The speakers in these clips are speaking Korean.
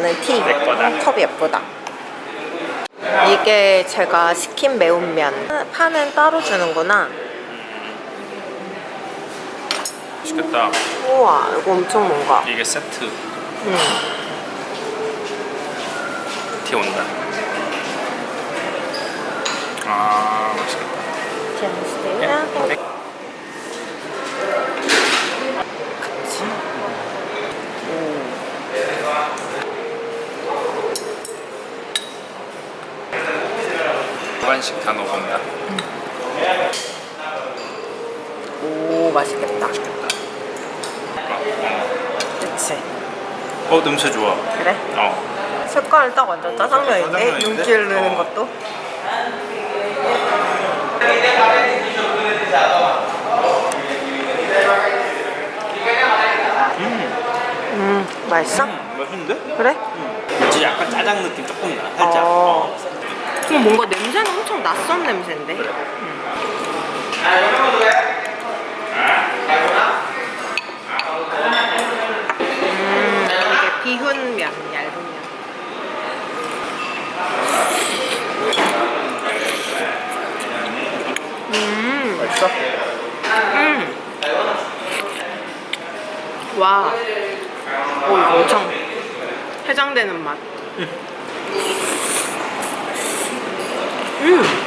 이거는 티. 컵 예쁘다. 이게 제가 시킨 매운면. 파는 따로 주는구나. 맛있겠다. 우와, 이거 엄청 뭔가. 이게 세트. 음. 티 온다. 아 맛있겠다. 네. 일반식 다 넣어본다. 오, 맛있겠다. 맛있겠다. 그치. 어 냄새 좋아. 그래? 어. 색깔 딱 완전 짜장면인데? 짜장면인데? 윤기를 내는 어. 것도? 음, 맛있어? 맛있는데? 그래? 진짜 약간 짜장 느낌 조금 나. 살짝. 어. 근 데 뭔가 냄새는 엄청 낯선 냄새인데? 음, 이게 비훈면, 얇은 면. 음, 맛있어? 음. 와. 오, 이거 엄청 해장되는 맛. 음. 가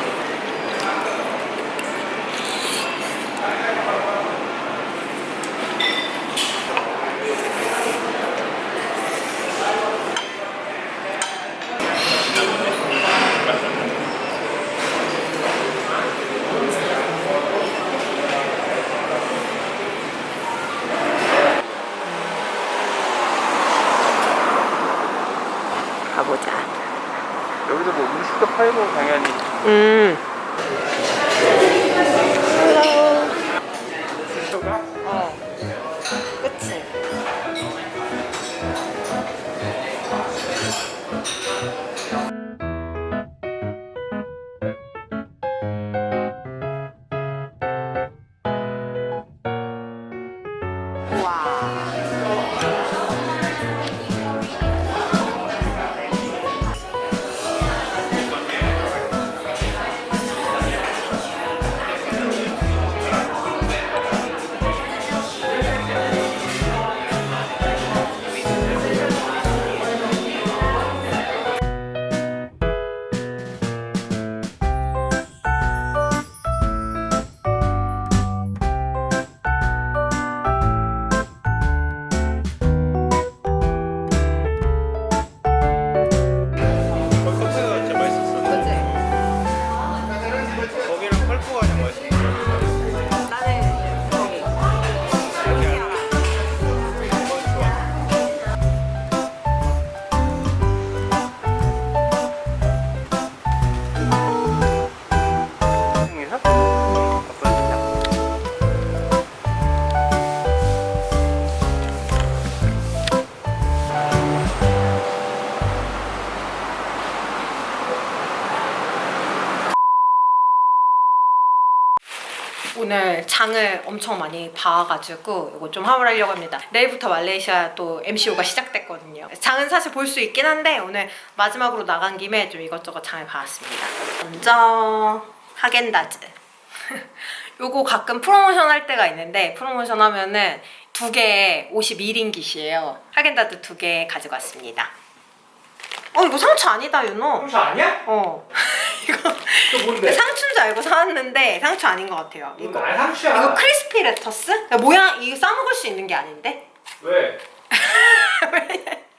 엄청 많이 봐가지고 이거 좀 화물하려고 합니다. 내일부터 말레이시아 또 MCO가 시작됐거든요. 장은 사실 볼 수 있긴 한데 오늘 마지막으로 나간 김에 좀 이것저것 장을 봐왔습니다. 먼저 하겐다즈. 요거 가끔 프로모션 할 때가 있는데 프로모션 하면은 두 개에 51인기시에요. 하겐다즈 두 개 가지고 왔습니다. 어 이거 상추 아니다 윤호. 상추 아니야? 어 이거 또 뭔데? 상추인 줄 알고 사왔는데 상추 아닌 것 같아요. 이거 아 상추야. 이거 크리스피 레터스? 그러니까 모양 이거 싸 먹을 수 있는 게 아닌데? 왜?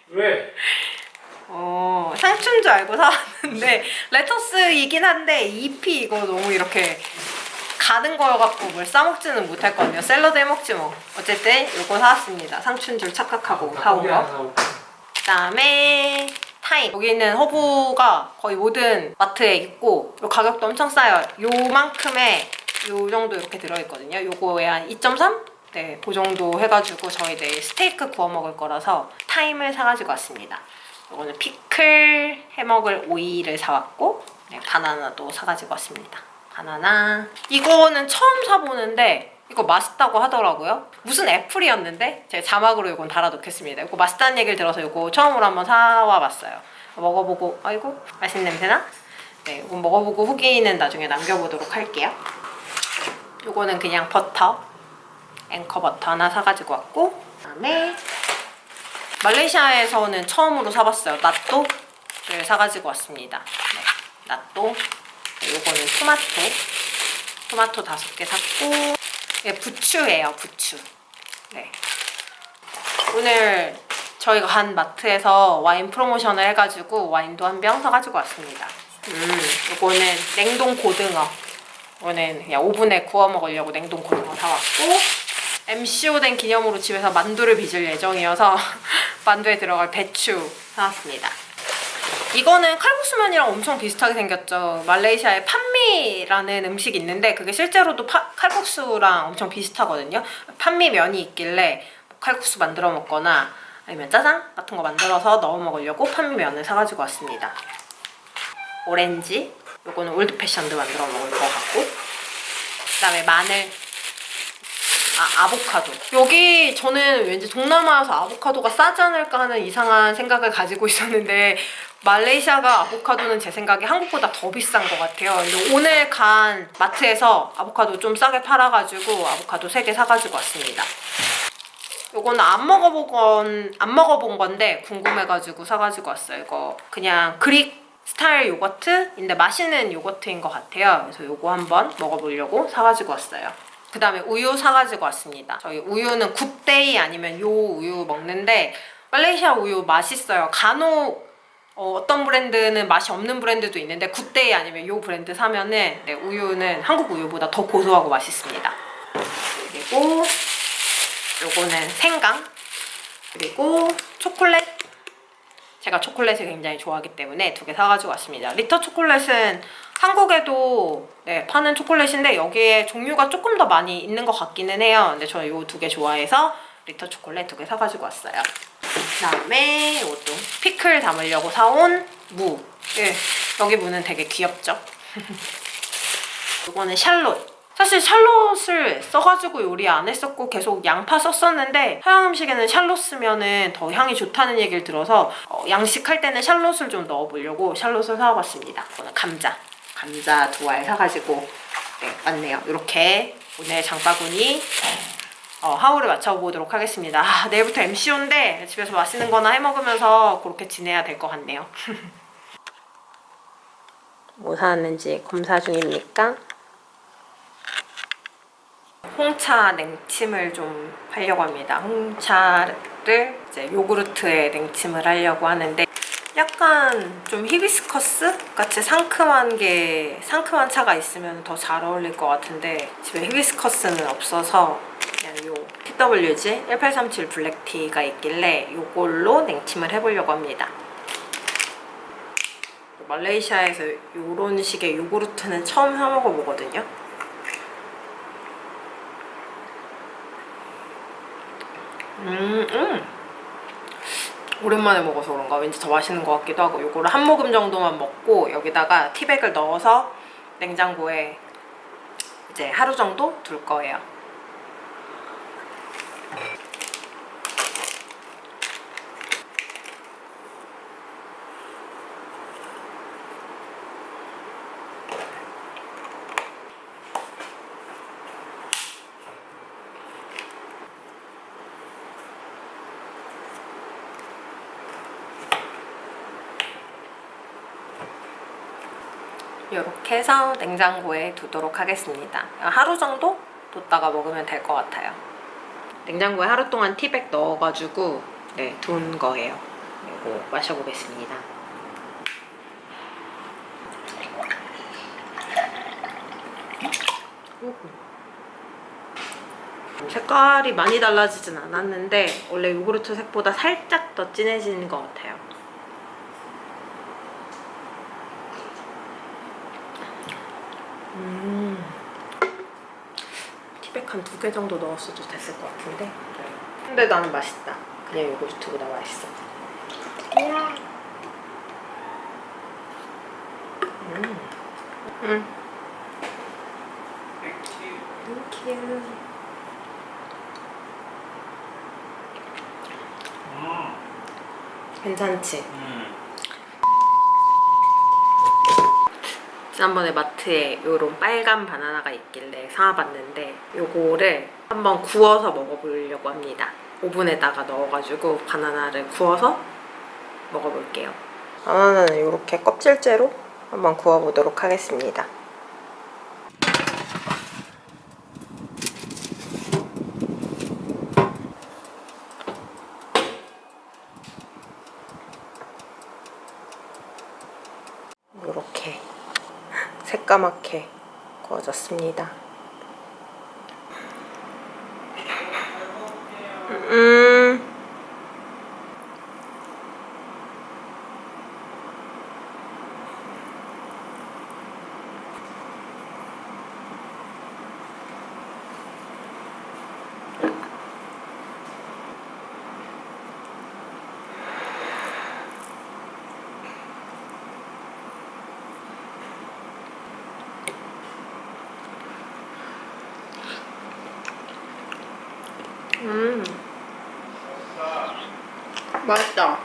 왜? 어 상추인 줄 알고 사왔는데 레터스이긴 한데 잎이 이거 너무 이렇게 가는 거여갖고 뭘 싸먹지는 못했거든요. 샐러드 해먹지 뭐. 어쨌든 이거 사왔습니다. 상추인 줄 착각하고 사온 거. 그다음에 타임. 여기는 허브가 거의 모든 마트에 있고 요 가격도 엄청 싸요. 요만큼의 요 정도 이렇게 들어있거든요. 요거에 한 2.3? 네, 그 정도 해가지고 저희 내일 스테이크 구워 먹을 거라서 타임을 사가지고 왔습니다. 요거는 피클 해먹을 오이를 사왔고 네, 바나나도 사가지고 왔습니다. 바나나. 이거는 처음 사보는데 이거 맛있다고 하더라고요. 무슨 애플이었는데 제가 자막으로 이건 달아놓겠습니다. 이거 맛있다는 얘기를 들어서 이거 처음으로 한번 사와 봤어요. 먹어보고 아이고 맛있는 냄새나? 네, 이거 먹어보고 후기는 나중에 남겨보도록 할게요. 요거는 그냥 버터 앵커 버터 하나 사가지고 왔고 그다음에 말레이시아에서는 처음으로 사봤어요. 나또를 사가지고 왔습니다. 네, 나또 요거는 토마토 토마토 다섯 개 샀고 이게 부추예요 부추. 네. 오늘 저희가 간 마트에서 와인 프로모션을 해가지고 와인도 한 병 사가지고 왔습니다. 음 요거는 냉동 고등어. 이거는 그냥 오븐에 구워 먹으려고 냉동 고등어 사왔고 MCO 된 기념으로 집에서 만두를 빚을 예정이어서 만두에 들어갈 배추 사왔습니다 이거는 칼국수면이랑 엄청 비슷하게 생겼죠. 말레이시아에 판미라는 음식이 있는데 그게 실제로도 파- 칼국수랑 엄청 비슷하거든요. 판미면이 있길래 칼국수 만들어 먹거나 아니면 짜장 같은 거 만들어서 넣어 먹으려고 판미면을 사가지고 왔습니다. 오렌지, 요거는 올드 패션드 만들어 먹을 것 같고 그 다음에 마늘, 아, 아보카도. 여기 저는 왠지 동남아에서 아보카도가 싸지 않을까 하는 이상한 생각을 가지고 있었는데 말레이시아가 아보카도는 제 생각에 한국보다 더 비싼 것 같아요. 오늘 간 마트에서 아보카도 좀 싸게 팔아가지고 아보카도 3개 사가지고 왔습니다. 요거는 안 먹어본 안 먹어본 건데 궁금해가지고 사가지고 왔어요. 이거 그냥 그릭 스타일 요거트인데 맛있는 요거트인 것 같아요. 그래서 요거 한번 먹어보려고 사가지고 왔어요. 그 다음에 우유 사가지고 왔습니다. 저희 우유는 굿데이 아니면 요 우유 먹는데 말레이시아 우유 맛있어요. 간혹 어, 떤 브랜드는 맛이 없는 브랜드도 있는데 굿데이 아니면 요 브랜드 사면은 네, 우유는 한국 우유보다 더 고소하고 맛있습니다. 그리고 요거는 생강 그리고 초콜릿 제가 초콜릿을 굉장히 좋아하기 때문에 두 개 사가지고 왔습니다. 리터 초콜릿은 한국에도 네, 파는 초콜릿인데 여기에 종류가 조금 더 많이 있는 것 같기는 해요. 근데 저는 요 두 개 좋아해서 리터 초콜릿 두 개 사가지고 왔어요. 그다음에 이것도 피클 담으려고 사온 무. 예, 여기 무는 되게 귀엽죠? 이거는 샬롯. 사실 샬롯을 써가지고 요리 안 했었고 계속 양파 썼었는데 서양 음식에는 샬롯 쓰면은 더 향이 좋다는 얘기를 들어서 어, 양식할 때는 샬롯을 좀 넣어보려고 샬롯을 사와봤습니다. 이거는 감자. 감자 두 알 사가지고 네, 왔네요. 이렇게 오늘 장바구니 어, 하울을 맞춰보도록 하겠습니다. 아, 내일부터 MCO인데 집에서 맛있는 거나 해 먹으면서 그렇게 지내야 될 것 같네요. 뭐 사왔는지 검사 중입니까? 홍차 냉침을 좀 하려고 합니다. 홍차를 이제 요구르트에 냉침을 하려고 하는데 약간 좀 히비스커스 같이 상큼한 게 상큼한 차가 있으면 더 잘 어울릴 것 같은데 집에 히비스커스는 없어서 그냥 요 TWG 1837 블랙티가 있길래 요걸로 냉침을 해보려고 합니다. 말레이시아에서 요런 식의 요구르트는 처음 사 먹어보거든요. 음, 음. 오랜만에 먹어서 그런가 왠지 더 맛있는 것 같기도 하고 요거를 한 모금 정도만 먹고 여기다가 티백을 넣어서 냉장고에 이제 하루 정도 둘 거예요. 이렇게 해서 냉장고에 두도록 하겠습니다. 하루 정도 뒀다가 먹으면 될 것 같아요. 냉장고에 하루 동안 티백 넣어가지고 네, 둔 거예요. 이거 마셔보겠습니다. 색깔이 많이 달라지진 않았는데 원래 요구르트 색보다 살짝 더 진해지는 것 같아요. 음. 티백 한 두 개 정도 넣었어도 됐을 것 같은데. 네. 근데 나는 맛있다. 그냥 요거 유튜브 나와 있어. 음. 음. Thank you. Thank you. 괜찮지? 음. 지난번에 마트에 요런 빨간 바나나가 있길래 사와봤는데 요거를 한번 구워서 먹어보려고 합니다. 오븐에다가 넣어가지고 바나나를 구워서 먹어볼게요. 바나나는 이렇게 껍질째로 한번 구워보도록 하겠습니다. 이렇게 새까맣게 구워졌습니다. 음. 음. 맛있다.